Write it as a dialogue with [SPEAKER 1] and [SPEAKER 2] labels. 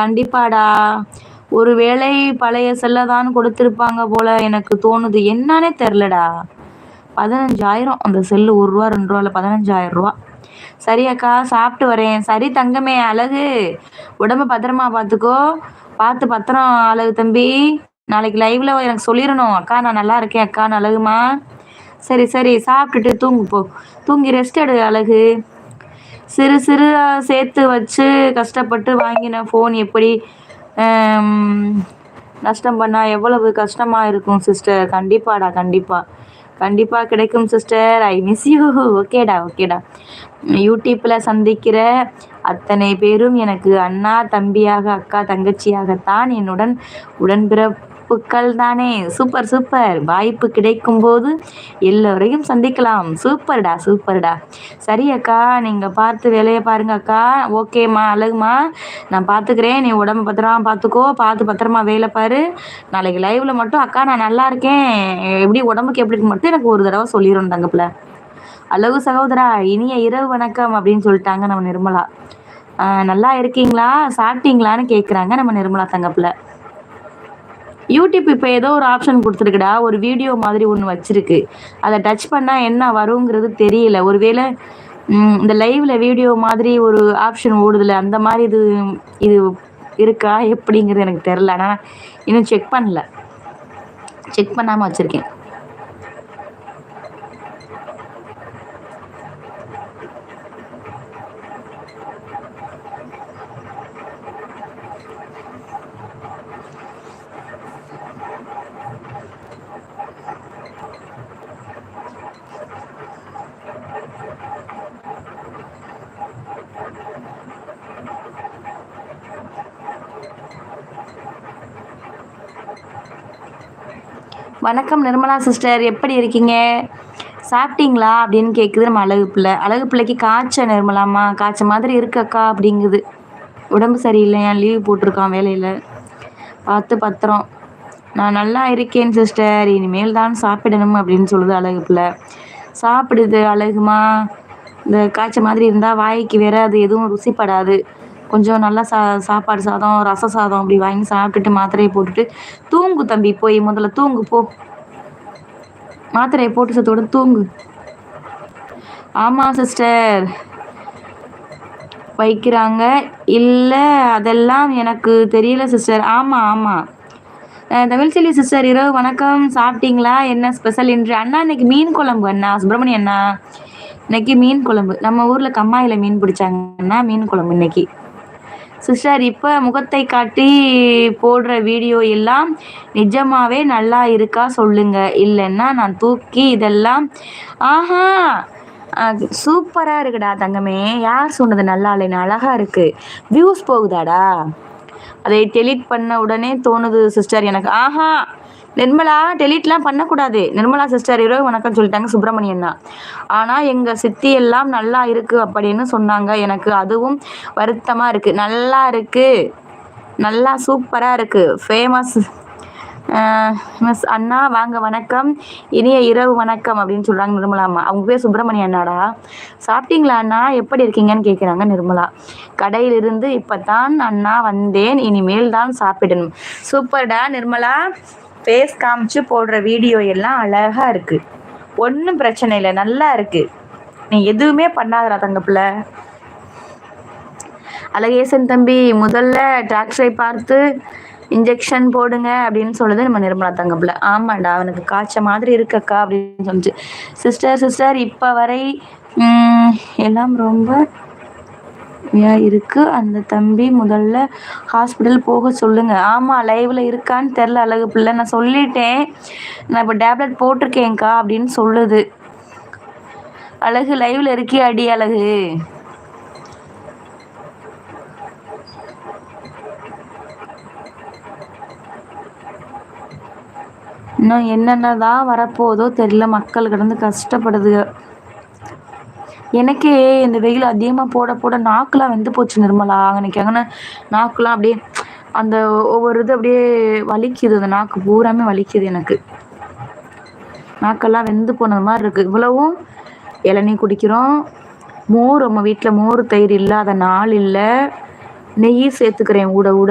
[SPEAKER 1] கண்டிப்பாடா. ஒரு வேளை பழைய செல்லதான் கொடுத்துருப்பாங்க போல எனக்கு தோணுது. என்னன்னே தெரிலடா பதினஞ்சாயிரம். அந்த செல்லு ஒரு ரூபா ரெண்டு ரூபா இல்லை பதினஞ்சாயிரம் ரூபா சரி அக்கா சாப்பிட்டு வரேன். சரி தங்கமே அழகு. உடம்ப பத்திரமா பார்த்துக்கோ. பார்த்து பத்திரம் அழகு தம்பி. நாளைக்கு லைவ்ல எனக்கு சொல்லிடணும். அக்கா நான் நல்லா இருக்கேன் அக்கா அழகுமா? சரி சரி. சாப்பிட்டுட்டு தூங்கு போ. தூங்கி ரெஸ்ட் எடு அழகு. சிறு சிறு சேர்த்து வச்சு கஷ்டப்பட்டு வாங்கின ஃபோன் எப்படி நஷ்டம் பண்ணால் எவ்வளவு கஷ்டமாக இருக்கும் சிஸ்டர் கண்டிப்பாடா கண்டிப்பாக கண்டிப்பாக கிடைக்கும் சிஸ்டர் ஐ மிஸ் யூ ஓகேடா ஓகேடா. யூடியூப்பில் சந்திக்கிற அத்தனை பேரும் எனக்கு அண்ணா தம்பியாக அக்கா தங்கச்சியாகத்தான் என்னுடன் உடன்பிற வாய்ப்புகள் தானே. Super super. வாய்ப்பு கிடைக்கும் போது எல்லோரையும் சந்திக்கலாம். சூப்பர்டா சூப்பர்டா. சரி அக்கா நீங்கள் பார்த்து வேலையை பாருங்க அக்கா. ஓகேம்மா அழகுமா நான் பார்த்துக்கிறேன். நீ உடம்பு பத்திரமா பார்த்துக்கோ. பார்த்து பத்திரமா வேலை பாரு. நாளைக்கு லைவ்ல மட்டும் அக்கா நான் நல்லா இருக்கேன். எப்படி உடம்புக்கு எப்படி இருக்கு மட்டும் எனக்கு ஒரு தடவை சொல்லிடும் தங்கப்பில். அழகு சகோதரா இனிய இரவு வணக்கம் அப்படின்னு சொல்லிட்டாங்க நம்ம நிர்மலா. நல்லா இருக்கீங்களா? சாப்பிட்டீங்களான்னு கேட்குறாங்க நம்ம நிர்மலா தங்கப்பில். யூடியூப் இப்போ ஏதோ ஒரு ஆப்ஷன் கொடுத்துருக்குடா ஒரு வீடியோ மாதிரி ஒன்று வச்சிருக்கு. அதை டச் பண்ணால் என்ன வருங்கிறது தெரியல. ஒருவேளை இந்த லைவ்ல வீடியோ மாதிரி ஒரு ஆப்ஷன் ஓடுதுல அந்த மாதிரி இது இது இருக்கா எப்படிங்கிறது எனக்கு தெரில ஆனால் இன்னும் செக் பண்ணல. செக் பண்ணாமல் வச்சுருக்கேன். வணக்கம் நிர்மலா சிஸ்டர் எப்படி இருக்கீங்க? சாப்பிட்டீங்களா? அப்படின்னு கேட்குது நம்ம அழகு பிள்ளை. அழகு பிள்ளைக்கு காய்ச்சல் நிர்மலாமா காய்ச்ச மாதிரி இருக்கக்கா அப்படிங்குது. உடம்பு சரியில்லையா? லீவ் போட்டிருக்கான் வேலையில். பார்த்து பத்திரம். நான் நல்லா இருக்கேன் சிஸ்டர். இனிமேல் தான் சாப்பிடணும் அப்படின்னு சொல்லுது அழகு பிள்ளை. சாப்பிடுது அழகுமா? இந்த காய்ச்சல் மாதிரி இருந்தால் வாய்க்கு வேற அது எதுவும் ருசிப்படாது. கொஞ்சம் நல்லா சா சாப்பாடு சாதம் ரச சாதம் அப்படி வாங்கி சாப்பிட்டுட்டு மாத்திரையை போட்டுட்டு தூங்கு தம்பி போய் முதல்ல தூங்கு போ. மாத்திரையை போட்டு சத்தோட தூங்கு. ஆமாம் சிஸ்டர் வைக்கிறாங்க. இல்லை அதெல்லாம் எனக்கு தெரியல சிஸ்டர் ஆமாம் ஆமாம் தமிழ்ச்செல்வி சிஸ்டர் இரவு வணக்கம். சாப்பிட்டீங்களா? என்ன ஸ்பெஷல் இன்று? அண்ணா இன்னைக்கு மீன் குழம்பு அண்ணா. சுப்பிரமணிய அண்ணா. இன்னைக்கு மீன் குழம்பு. நம்ம ஊரில் கம்மாயில் மீன் பிடிச்சாங்கன்னா மீன் குழம்பு இன்னைக்கு. சிஸ்டர் இப்போ முகத்தை காட்டி போடுற வீடியோ எல்லாம் நிஜமாகவே நல்லா இருக்கா சொல்லுங்க. இல்லைன்னா நான் தூக்கி இதெல்லாம் ஆஹா சூப்பராக இருக்குடா தங்கமே. யார் சொன்னது நல்லா இல்லைன்னு அழகாக இருக்குது வியூஸ் போகுதாடா? அதை டெலீட் பண்ண உடனே தோணுது சிஸ்டர் எனக்கு. ஆஹா நிர்மலா டெலிட்லாம் பண்ணக்கூடாது. நிர்மலா சிஸ்டர் இரவு வணக்கம் சொல்லிட்டாங்க சுப்பிரமணியன்னா ஆனால் எங்கள் சித்தி எல்லாம் நல்லா இருக்குது அப்படின்னு சொன்னாங்க. எனக்கு அதுவும் வருத்தமாக இருக்குது நல்லா இருக்குது நல்லா சூப்பராக இருக்குது ஃபேமஸ் மிஸ் அண்ணா வாங்க வணக்கம். இனிய இரவு வணக்கம் அப்படின்னு சொல்கிறாங்க நிர்மலா அம்மா. அவங்க பேர் சுப்பிரமணிய அண்ணாடா. சாப்பிட்டீங்களா அண்ணா? எப்படி இருக்கீங்கன்னு கேட்குறாங்க நிர்மலா. கடையிலிருந்து இப்போ தான் அண்ணா வந்தேன். இனிமேல் தான் சாப்பிடணும். சூப்பர்டா நிர்மலா. ஃபேஸ் காமிச்சு போடுற வீடியோ எல்லாம் அழகாக இருக்குது ஒன்றும் பிரச்சனை இல்லை நல்லா இருக்குது நீ எதுவுமே பண்ணாதடா தங்கப்பிள்ளை அழகேசன் தம்பி முதல்ல டாக்டரை பார்த்து இன்ஜெக்ஷன் போடுங்க அப்படின்னு சொல்லுது நம்ம நிர்மலா தங்கப்பில். ஆமாண்டா அவனுக்கு காய்ச்ச மாதிரி இருக்கக்கா அப்படின்னு சொல்லிச்சு. சிஸ்டர் சிஸ்டர் இப்போ வரை எல்லாம் ரொம்ப யா இருக்கு. அந்த தம்பி முதல்ல ஹாஸ்பிட்டல் போக சொல்லுங்க. ஆமா லைவில் இருக்கான்னு தெரில அழகு பிள்ளை. நான் சொல்லிட்டேன். நான் இப்போ டேப்லெட் போட்டிருக்கேன்க்கா அப்படின்னு சொல்லுது. அழகு லைவில் இருக்கே அடி அழகு? இன்னும் என்னென்னதான் வரப்போதோ தெரியல. மக்கள் கிடந்து கஷ்டப்படுது. எனக்கே இந்த வெயில் அதிகமாக போட போட நாக்குலாம் வெந்து போச்சு நிர்மலா. அன்னைக்கு அங்கே நாக்குலாம் அப்படியே அந்த ஒவ்வொரு இது அப்படியே வலிக்குது. அந்த நாக்கு பூராமே வலிக்குது எனக்கு. நாக்கெல்லாம் வெந்து போனது மாதிரி இருக்குது இவ்வளவும் இளநீ குடிக்கிறோம். மோர் நம்ம வீட்டில் மோர் தயிர் இல்லாத நாள் இல்லை. நெய் சேர்த்துக்கிறேன். ஊட ஊட.